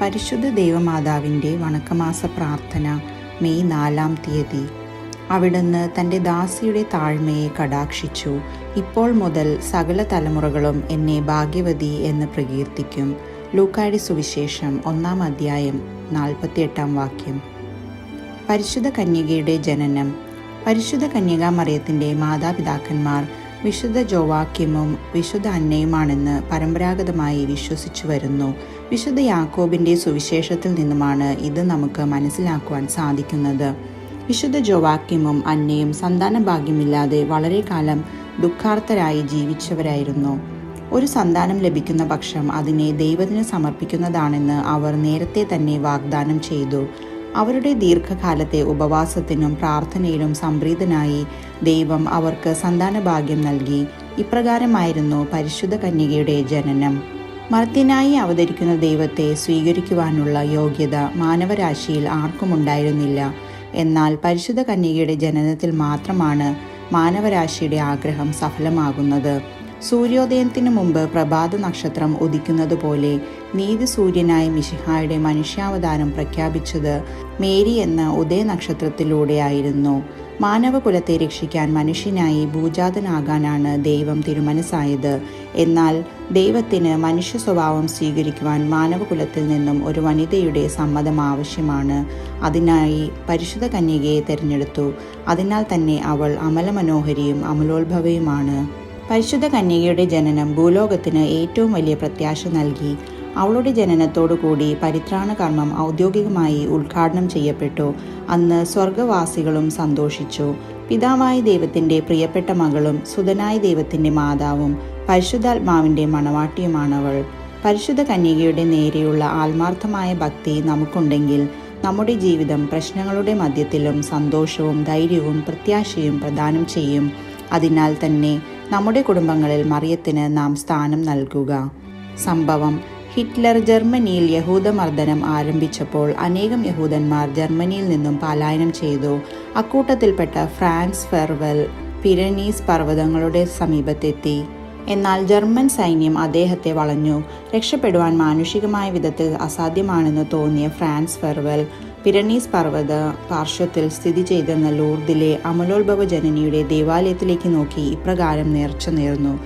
പരിശുദ്ധ ദേവമാതാവിന്റെ വണക്കമാസ പ്രാർത്ഥന മെയ് നാലാം തീയതി. അവിടുന്ന് തന്റെ ദാസിയുടെ താഴ്മയെ കടാക്ഷിച്ചു. ഇപ്പോൾ മുതൽ സകല തലമുറകളും എന്നെ ഭാഗ്യവതി എന്ന് പ്രകീർത്തിക്കും. ലൂക്കായുടെ സുവിശേഷം ഒന്നാം അധ്യായം നാൽപ്പത്തിയെട്ടാം വാക്യം. പരിശുദ്ധ കന്യകയുടെ ജനനം. പരിശുദ്ധ കന്യകാമറിയത്തിന്റെ മാതാപിതാക്കന്മാർ വിശുദ്ധ ജോവാക്യമും വിശുദ്ധ അന്നയുമാണെന്ന് പരമ്പരാഗതമായി വിശ്വസിച്ചു വരുന്നു. വിശുദ്ധ യാക്കോബിന്റെ സുവിശേഷത്തിൽ നിന്നുമാണ് ഇത് നമുക്ക് മനസ്സിലാക്കുവാൻ സാധിക്കുന്നത്. വിശുദ്ധ ജോവാക്യമും അന്നയും സന്താന ഭാഗ്യമില്ലാതെ വളരെ കാലം ദുഃഖാർത്ഥരായി ജീവിച്ചവരായിരുന്നു. ഒരു സന്താനം ലഭിക്കുന്ന പക്ഷം അതിനെ ദൈവത്തിന് സമർപ്പിക്കുന്നതാണെന്ന് അവർ നേരത്തെ തന്നെ വാഗ്ദാനം ചെയ്തു. അവരുടെ ദീർഘകാലത്തെ ഉപവാസത്തിനും പ്രാർത്ഥനയിലും സംപ്രീതനായി ദൈവം അവർക്ക് സന്താനഭാഗ്യം നൽകി. ഇപ്രകാരമായിരുന്നു പരിശുദ്ധ കന്യകയുടെ ജനനം. മർത്യനായി അവതരിക്കുന്ന ദൈവത്തെ സ്വീകരിക്കുവാനുള്ള യോഗ്യത മാനവരാശിയിൽ ആർക്കുമുണ്ടായിരുന്നില്ല എന്നാൽ പരിശുദ്ധ കന്യകയുടെ ജനനത്തിൽ മാത്രമാണ് മാനവരാശിയുടെ ആഗ്രഹം സഫലമാകുന്നത്. സൂര്യോദയത്തിന് മുമ്പ് പ്രഭാത നക്ഷത്രം ഉദിക്കുന്നതുപോലെ നീതി സൂര്യനായ മിശിഹായുടെ മനുഷ്യാവതാരം പ്രഖ്യാപിച്ചത് മേരി എന്ന ഉദയ നക്ഷത്രത്തിലൂടെയായിരുന്നു മാനവകുലത്തെ രക്ഷിക്കാൻ മനുഷ്യനായി ഭൂജാതനാകാനാണ് ദൈവം തിരുമനസ്സായത്. എന്നാൽ ദൈവത്തിന് മനുഷ്യ സ്വഭാവം സ്വീകരിക്കുവാൻ മാനവകുലത്തിൽ നിന്നും ഒരു വനിതയുടെ സമ്മതം ആവശ്യമാണ്. അതിനായി പരിശുദ്ധ കന്യകയെ തിരഞ്ഞെടുത്തു. അതിനാൽ തന്നെ അവൾ അമലമനോഹരിയും അമലോത്ഭവയുമാണ്. പരിശുദ്ധ കന്യകയുടെ ജനനം ഭൂലോകത്തിന് ഏറ്റവും വലിയ പ്രത്യാശ നൽകി. അവളുടെ ജനനത്തോടുകൂടി പരിത്രാണ കർമ്മം ഔദ്യോഗികമായി ഉദ്ഘാടനം ചെയ്യപ്പെട്ടു. അന്ന് സ്വർഗവാസികളും സന്തോഷിച്ചു. പിതാവായ ദൈവത്തിന്റെ പ്രിയപ്പെട്ട മകളും സുതനായ ദൈവത്തിന്റെ മാതാവും പരിശുദ്ധാത്മാവിന്റെ മണവാട്ടിയുമാണവൾ. പരിശുദ്ധ കന്യകയുടെ നേരെയുള്ള ആത്മാർത്ഥമായ ഭക്തി നമുക്കുണ്ടെങ്കിൽ നമ്മുടെ ജീവിതം പ്രശ്നങ്ങളുടെ മധ്യത്തിലും സന്തോഷവും ധൈര്യവും പ്രത്യാശയും പ്രദാനം ചെയ്യും. അതിനാൽ തന്നെ നമ്മുടെ കുടുംബങ്ങളിൽ മറിയത്തിന് നാം സ്ഥാനം നൽകുക. സംഭവം ഹിറ്റ്ലർ ജർമ്മനിയിൽ യഹൂദമർദ്ദനം ആരംഭിച്ചപ്പോൾ അനേകം യഹൂദന്മാർ ജർമ്മനിയിൽ നിന്നും പലായനം ചെയ്തു. അക്കൂട്ടത്തിൽപ്പെട്ട ഫ്രാൻസ് ഫെർവൽ പിരനീസ് പർവതങ്ങളുടെ സമീപത്തെത്തി. എന്നാൽ ജർമ്മൻ സൈന്യം അദ്ദേഹത്തെ വളഞ്ഞു. രക്ഷപ്പെടുവാൻ മാനുഷികമായ വിധത്തിൽ അസാധ്യമാണെന്ന് തോന്നിയ ഫ്രാൻസ് ഫെർവൽ പിരനീസ് പർവത പാർശ്വത്തിൽ സ്ഥിതി ചെയ്തെന്ന ലൂർദിലെ അമലോത്ഭവ ജനനിയുടെ ദേവാലയത്തിലേക്ക് നോക്കി ഇപ്രകാരം നേർച്ച നേർന്നു.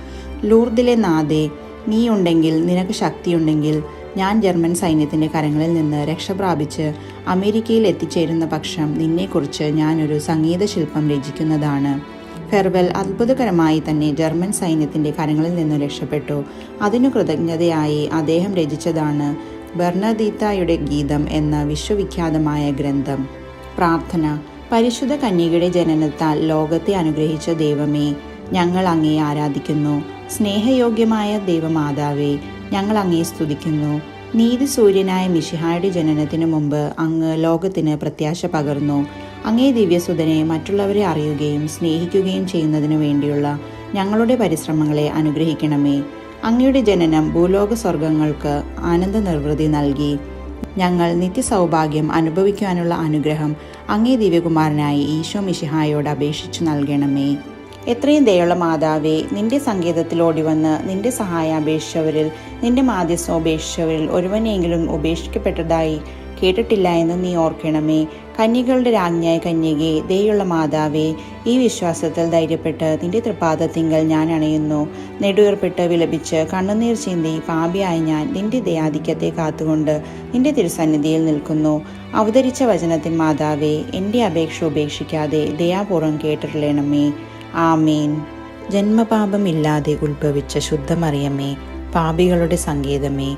ലൂർദിലെ നാദേ നീ ഉണ്ടെങ്കിൽ നിനക്ക് ശക്തിയുണ്ടെങ്കിൽ ഞാൻ ജർമ്മൻ സൈന്യത്തിന്റെ കരങ്ങളിൽ നിന്ന് രക്ഷപ്രാപിച്ച് അമേരിക്കയിൽ എത്തിച്ചേരുന്ന പക്ഷം നിന്നെക്കുറിച്ച് ഞാനൊരു സംഗീത ശില്പം രചിക്കുന്നതാണ്. ഫെർവെൽ അത്ഭുതകരമായി തന്നെ ജർമ്മൻ സൈന്യത്തിന്റെ കരങ്ങളിൽ നിന്ന് രക്ഷപ്പെട്ടു. അതിനു കൃതജ്ഞതയായി അദ്ദേഹം രചിച്ചതാണ് ബർണദീത്തായുടെ ഗീതം എന്ന വിശ്വവിഖ്യാതമായ ഗ്രന്ഥം. പ്രാർത്ഥന. പരിശുദ്ധ കന്യകയുടെ ജനനത്താൽ ലോകത്തെ അനുഗ്രഹിച്ച ദൈവമേ ഞങ്ങൾ അങ്ങേ ആരാധിക്കുന്നു. സ്നേഹയോഗ്യമായ ദൈവമാതാവേ ഞങ്ങൾ അങ്ങേ സ്തുതിക്കുന്നു. നീതി സൂര്യനായ മിഷിഹായുടെ ജനനത്തിനു മുമ്പ് അങ്ങ് ലോകത്തിന് പ്രത്യാശ പകർന്നു. അങ്ങേ ദിവ്യസുതനെ മറ്റുള്ളവരെ അറിയുകയും സ്നേഹിക്കുകയും ചെയ്യുന്നതിനു വേണ്ടിയുള്ള ഞങ്ങളുടെ പരിശ്രമങ്ങളെ അനുഗ്രഹിക്കണമേ. അങ്ങയുടെ ജനനം ഭൂലോക സ്വർഗങ്ങൾക്ക് ആനന്ദ നിർവൃതി നൽകി. ഞങ്ങൾ നിത്യസൗഭാഗ്യം അനുഭവിക്കുവാനുള്ള അനുഗ്രഹം അങ്ങേ ദിവ്യകുമാരനായി ഈശോ മിഷിഹായോട് അപേക്ഷിച്ചു നൽകണമേ. എത്രയും ദയുള്ള മാതാവേ നിന്റെ സങ്കേതത്തിലോടി വന്ന് നിന്റെ സഹായം അപേക്ഷിച്ചവരിൽ നിന്റെ മാധ്യസ്ഥം ഉപേക്ഷിച്ചവരിൽ ഒരുവനെങ്കിലും ഉപേക്ഷിക്കപ്പെട്ടതായി കേട്ടിട്ടില്ല എന്ന് നീ ഓർക്കണമേ. കന്യകളുടെ രാജ്ഞിയായ കന്യകെ ദയുള്ള മാതാവേ ഈ വിശ്വാസത്തിൽ ധൈര്യപ്പെട്ട് നിന്റെ തൃപാദത്തിങ്കൽ ഞാൻ അണയുന്നു. നെടുവേർപ്പെട്ട് വിലപിച്ച് കണ്ണുനീർ ചിന്തി പാപിയായ ഞാൻ നിന്റെ ദയാധിക്യത്തെ കാത്തുകൊണ്ട് നിന്റെ തിരുസന്നിധിയിൽ നിൽക്കുന്നു. അവതരിച്ച വചനത്തിൻ മാതാവേ എന്റെ അപേക്ഷ ഉപേക്ഷിക്കാതെ ദയാപൂർവം കേട്ടിട്ടില്ലേണമേ ആമീൻ. ജന്മപാപമില്ലാതെ ഉത്ഭവിച്ച ശുദ്ധമറിയമേ പാപികളുടെ സങ്കേതമേ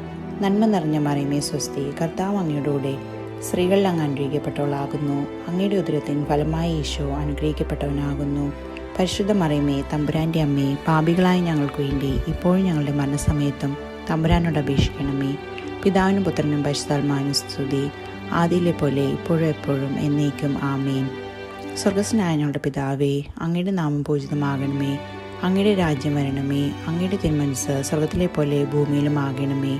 നന്മ നിറഞ്ഞ മറിയമേ സ്വസ്തി. കർത്താവ് അങ്ങയുടെ കൂടെ സ്ത്രീകളിൽ അങ്ങ് അനുഗ്രഹിക്കപ്പെട്ടവളാകുന്നു. അങ്ങയുടെ ഉദരത്തിൻ ഫലമായ ഈശോ അനുഗ്രഹിക്കപ്പെട്ടവനാകുന്നു. പരിശുദ്ധ മറിയമേ തമ്പുരാന്റെ അമ്മേ പാപികളായ ഞങ്ങൾക്ക് വേണ്ടി ഇപ്പോഴും ഞങ്ങളുടെ മരണസമയത്തും തമ്പുരാനോട് അപേക്ഷിക്കണമേ. പിതാവിനും പുത്രനും പരിശുദ്ധാത്മാനും സ്തുതി. ആദിയിലെ പോലെ ഇപ്പോഴും എപ്പോഴും എന്നേക്കും ആമേൻ. സ്വർഗസ്നായ ഞങ്ങളുടെ പിതാവേ അങ്ങയുടെ നാമം പൂജിതമാകണമേ. അങ്ങയുടെ രാജ്യം വരണമേ. അങ്ങയുടെ തിരുമനസ് സ്വർഗത്തിലെ പോലെ ഭൂമിയിലും ആകണമേ.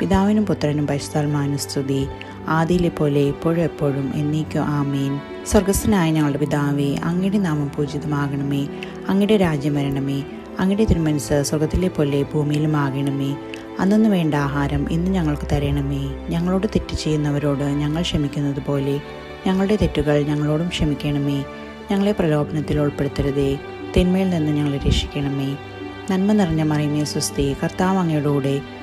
പിതാവിനും പുത്രനും പരിശുദ്ധാത്മാവിനും സ്തുതി. ആദിയിലെ പോലെ ഇപ്പോഴും എപ്പോഴും എന്നേക്കും ആമേൻ. സ്വർഗസ്വനായ ഞങ്ങളുടെ പിതാവേ അങ്ങയുടെ നാമം പൂജിതമാകണമേ. അങ്ങയുടെ രാജ്യം വരണമേ. അങ്ങയുടെ തിരുമനസ് സ്വർഗത്തിലെ പോലെ ഭൂമിയിലും ആകണമേ. അന്നു വേണ്ട ആഹാരം ഇന്ന് ഞങ്ങൾക്ക് തരണമേ. ഞങ്ങളോട് തെറ്റ് ചെയ്യുന്നവരോട് ഞങ്ങൾ ക്ഷമിക്കുന്നത് പോലെ ഞങ്ങളുടെ തെറ്റുകൾ ഞങ്ങളോടും ക്ഷമിക്കണമേ. ഞങ്ങളെ പ്രലോഭനത്തിൽ ഉൾപ്പെടുത്തരുതേ. തിന്മയിൽ നിന്ന് ഞങ്ങളെ രക്ഷിക്കണമേ. നന്മ നിറഞ്ഞ മറിയമേ സ്വസ്തി. കർത്താവ് അങ്ങയുടെ കൂടെ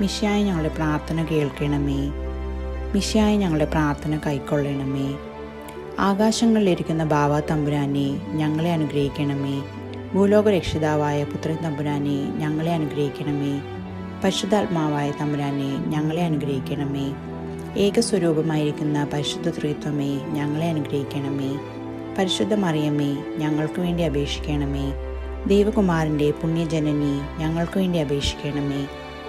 മിഷായി ഞങ്ങളുടെ പ്രാർത്ഥന കേൾക്കണമേ. മിഷ്യായി ഞങ്ങളുടെ പ്രാർത്ഥന കൈക്കൊള്ളണമേ. ആകാശങ്ങളിലിരിക്കുന്ന ബാവ തമ്പുരാനെ ഞങ്ങളെ അനുഗ്രഹിക്കണമേ. ഭൂലോക രക്ഷിതാവായ പുത്രൻ തമ്പുരാനെ ഞങ്ങളെ അനുഗ്രഹിക്കണമേ. പരിശുദ്ധാത്മാവായ തമ്പുരാനെ ഞങ്ങളെ അനുഗ്രഹിക്കണമേ. ഏകസ്വരൂപമായിരിക്കുന്ന പരിശുദ്ധ ത്രിത്വമേ ഞങ്ങളെ അനുഗ്രഹിക്കണമേ. പരിശുദ്ധ മറിയമ്മേ ഞങ്ങൾക്ക് വേണ്ടി അപേക്ഷിക്കണമേ. ദൈവകുമാരന്റെ പുണ്യജനനി ഞങ്ങൾക്ക് വേണ്ടി അപേക്ഷിക്കണമേ.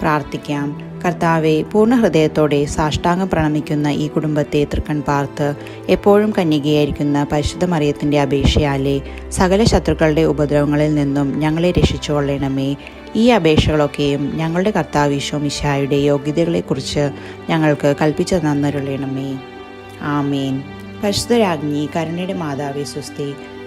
പ്രാർത്ഥിക്കാം. കർത്താവെ പൂർണ ഹൃദയത്തോടെ സാഷ്ടാംഗം പ്രണമിക്കുന്ന ഈ കുടുംബത്തെ തൃക്കൺ പാർത്ത് എപ്പോഴും കന്യകയായിരിക്കുന്ന പരിശുദ്ധ മറിയത്തിന്റെ അപേക്ഷയാലെ സകല ശത്രുക്കളുടെ ഉപദ്രവങ്ങളിൽ നിന്നും ഞങ്ങളെ രക്ഷിച്ചുകൊള്ളണമേ. ഈ അപേക്ഷകളൊക്കെയും ഞങ്ങളുടെ കർത്താവ് ഈശോ മിശായുടെ യോഗ്യതകളെക്കുറിച്ച് ഞങ്ങൾക്ക് കൽപ്പിച്ചു തന്നരുളണമേ. ആമേൻ. പരിശുദ്ധ രാജ്ഞി കരുണയുടെ മാതാവേ സ്വസ്തി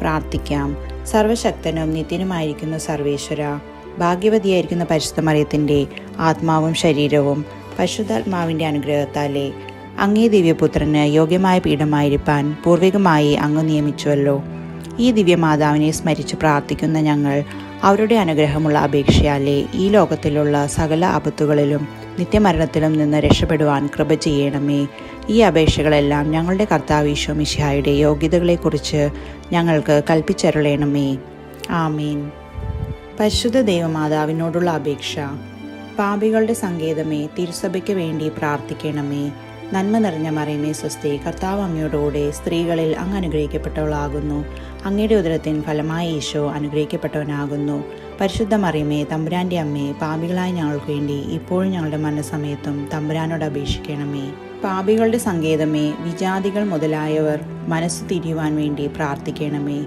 പ്രാർത്ഥിക്കാം. സർവശക്തനും നിത്യനുമായിരിക്കുന്ന സർവേശ്വര. ഭാഗ്യവതിയായിരിക്കുന്ന പരിശുദ്ധ മറിയത്തിന്റെ ആത്മാവും ശരീരവും പരിശുദ്ധാത്മാവിന്റെ അനുഗ്രഹത്താലെ അങ്ങേ ദിവ്യപുത്രന് യോഗ്യമായ പീഠമായിരിക്കാൻ പൂർവികമായി അങ്ങ് നിയമിച്ചുവല്ലോ. ഈ ദിവ്യമാതാവിനെ സ്മരിച്ച് പ്രാർത്ഥിക്കുന്ന ഞങ്ങൾ അവരുടെ അനുഗ്രഹമുള്ള അപേക്ഷയാലെ ഈ ലോകത്തിലുള്ള സകല ആപത്തുകളിലും നിത്യമരണത്തിലും നിന്ന് രക്ഷപ്പെടുവാൻ കൃപ ചെയ്യണമേ. ഈ അപേക്ഷകളെല്ലാം ഞങ്ങളുടെ കർത്താവ് ഈശോ മിശിഹായുടെ യോഗ്യതകളെക്കുറിച്ച് ഞങ്ങൾക്ക് കൽപ്പിച്ചരുളയണമേ ആമീൻ. പരിശുദ്ധ ദൈവമാതാവിനോടുള്ള അപേക്ഷ. പാപികളുടെ സങ്കേതമേ തിരുസഭയ്ക്ക് വേണ്ടി പ്രാർത്ഥിക്കണമേ. നന്മ നിറഞ്ഞ മറിയമേ സ്വസ്തി കർത്താവ് അങ്ങയോടുകൂടെ സ്ത്രീകളിൽ അങ്ങ് അനുഗ്രഹിക്കപ്പെട്ടവളാകുന്നു. അങ്ങയുടെ ഉദരത്തിൻ ഫലമായ ഈശോ അനുഗ്രഹിക്കപ്പെട്ടവനാകുന്നു. പരിശുദ്ധ മറിയമേ തമ്പുരാന്റെ അമ്മേ പാപികളായ ഞങ്ങൾക്ക് വേണ്ടി ഇപ്പോഴും ഞങ്ങളുടെ മനസ്സമയത്തും തമ്പുരാനോട് അപേക്ഷിക്കണമേ. പാപികളുടെ സങ്കേതമേ വിജാതികൾ മുതലായവർ മനസ്സ് തിരിയുവാൻ വേണ്ടി പ്രാർത്ഥിക്കണമേ.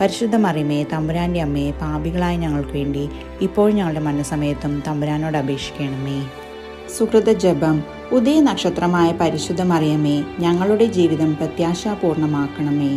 പരിശുദ്ധ മറിയമേ തമ്പുരാന്റെ അമ്മയെ പാപികളായ ഞങ്ങൾക്ക് വേണ്ടി ഇപ്പോൾ ഞങ്ങളുടെ മനസ്സമയത്തും തമ്പുരാനോട് അപേക്ഷിക്കണമേ. സുഹൃത ജപം ഉദയ നക്ഷത്രമായ പരിശുദ്ധ മറിയമേ ഞങ്ങളുടെ ജീവിതം പ്രത്യാശാപൂർണമാക്കണമേ.